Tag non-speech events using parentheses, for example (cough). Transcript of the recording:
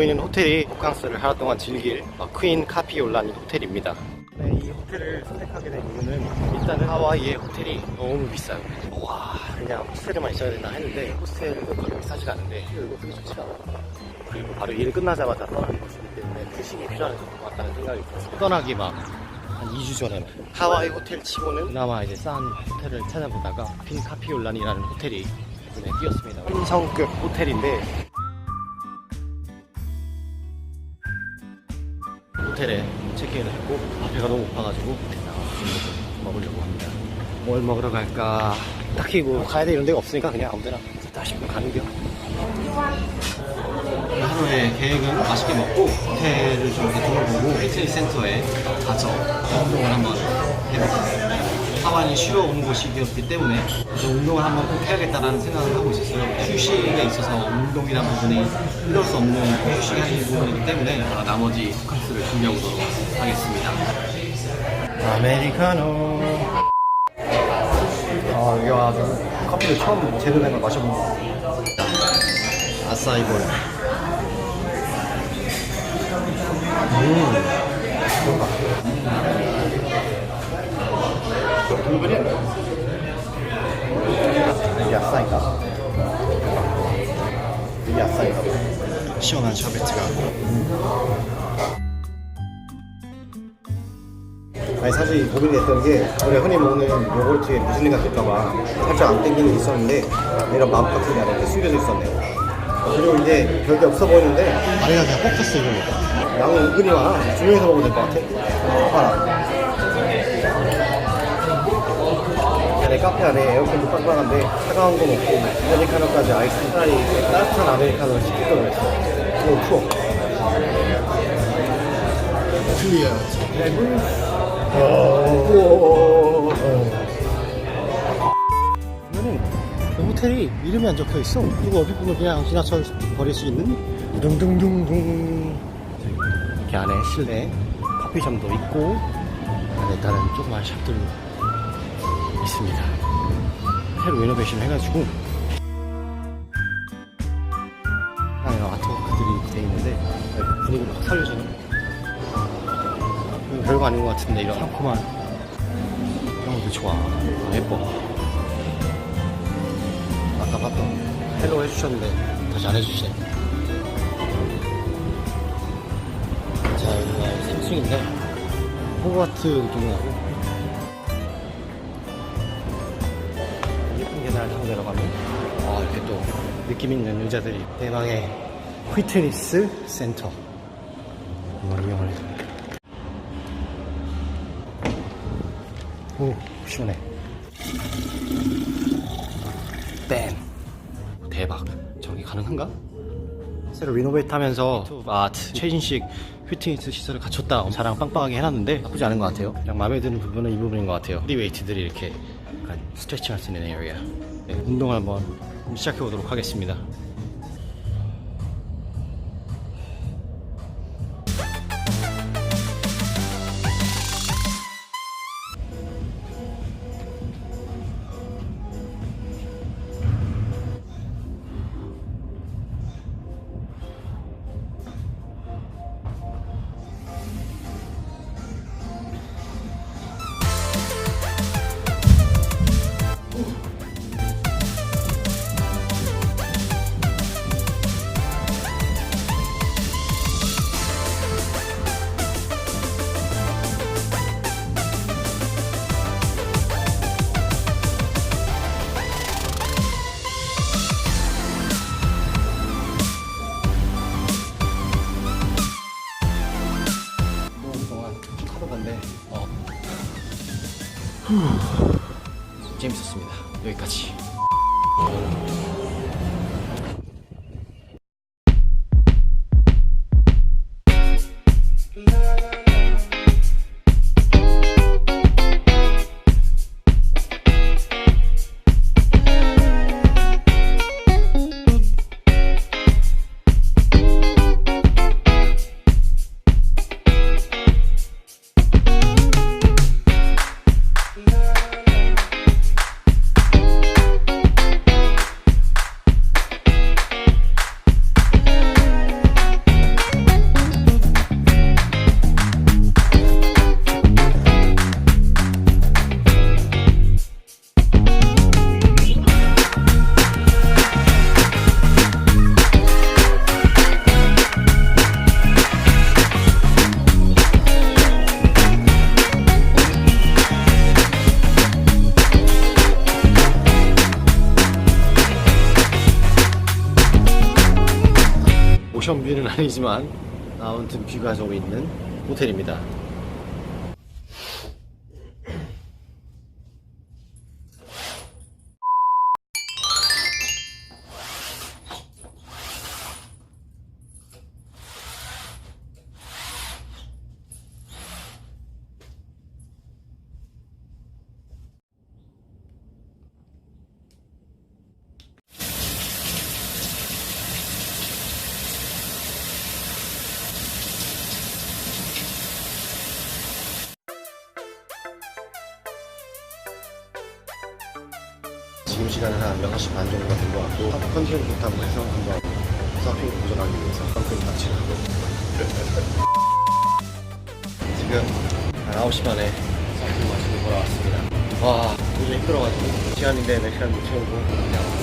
보이는 호텔이 호캉스를 하루 동안 즐길 어, 퀸 카피올라니 호텔입니다. 네, 이 호텔을 선택하게 된 이유는 일단은 하와이의 호텔이 너무 비싸요. 와, 그냥 호스텔에만 있어야 되나 했는데 호스텔은 그렇게 비싸지가 않은데 이거 되게 좋지가 않아. 그리고 바로 일 끝나자마자 떠나는 것이기 때문에 휴식이 필요한 것 같다는 생각이 들었어요. 떠나기 막한 2주 전에 하와이 호텔 치고는 그나마 이제 싼 호텔을 찾아보다가 핀 카피올란이라는 호텔이 눈에 띄었습니다. 한성급 호텔인데 호텔에 체크인을 했고 배가 너무 고파가지고 좀 먹으려고 합니다. 뭘 먹으러 갈까? 딱히 뭐 가야 될 이런 데가 없으니까 그냥 아무 데나 다시 가는 겨. 하루의 계획은 맛있게 먹고 호텔을 좀 이렇게 둘러보고 피트니스 센터에 가서 운동을 한번 해볼게요. 하와이는 쉬러 오는 곳이기 때문에 좀 운동을 한번 꼭 해야겠다라는 생각을 하고 있었어요. 휴식에 있어서 운동이라는 부분이 이럴 수 없는 휴식이 하는 부분이기 때문에 어, 나머지 코스를 준비해보도록 하겠습니다. 아메리카노. 아, 여기 와서 커피를 처음 제대로 된 걸 마셔본 것 같아요. 아싸이볼. 붉은은 이게 아싸인가 봐. 시원한 샤베트가. 아니 사실 고민이 됐던 게 우리 흔히 먹는 요거트에 무슨 일이 될까봐 살짝 안 땡기는 게 있었는데 이런 마음 같은 게 이렇게 숨겨져 있었네요. 그리고 이게 별게 없어 보이는데 아래가 그냥 뻑쳤어 이거 양은 은근히 많아 두 명이서 먹으면 될것 같아 하나 카페 안에 에어컨도 빵빵한데 차가운 거 먹고 아메리카노까지 아이스 차라리 따뜻한 아메리카노를 시킬 걸 그랬어 너무 추워 클리어 어. 이거는 그 호텔이 이름이 안 적혀 있어. 그리고 어디 보면 그냥 지나쳐 버릴 수 있는 둥둥둥둥. 이렇게 안에 실내 커피숍도 있고 안에 다른 조그만 샵들도 있습니다. 새로 리노베이션 해가지고 아트워크들이 돼 있는데 분위기를 확 살려주는 이거 별거 아닌 것 같은데 이런 상큼한 이런 것도 좋아. 아, 예뻐. 아까 봤던 헬로 해주셨는데 더 잘해주시네. 자 여기가 삼층인데 호바트 느낌이 나고 이렇게 또 느낌 있는 의자들이 대망의 휘트니스 센터. 해서 오 시원해. 뱀 대박. 저기 가능한가? 새로 리노베이트 하면서 아트 최신식 휘트니스 시설을 갖췄다. 자랑 빵빵하게 해놨는데 나쁘지 않은 것 같아요. 그냥 마음에 드는 부분은 이 부분인 것 같아요. 프리웨이트들이 이렇게 약간 스트레칭 할 수 있는 에리어 네, 운동을 한번 시작해 보도록 하겠습니다 재밌었습니다. 여기까지 아니지만 아무튼 뷰가 좀 있는 호텔입니다. 지금 시간은 한 6시 반 정도가 된것 같고 하부 컨디션이 좋다고 해서 한번 서핑 도전하기 위해서 같이 하고. (laughs) 지금 한 9시 반에 서핑 마치고 돌아왔습니다. 와 도저히 힘들어가지고. 시간인데 몇 시간 못 채우고 그냥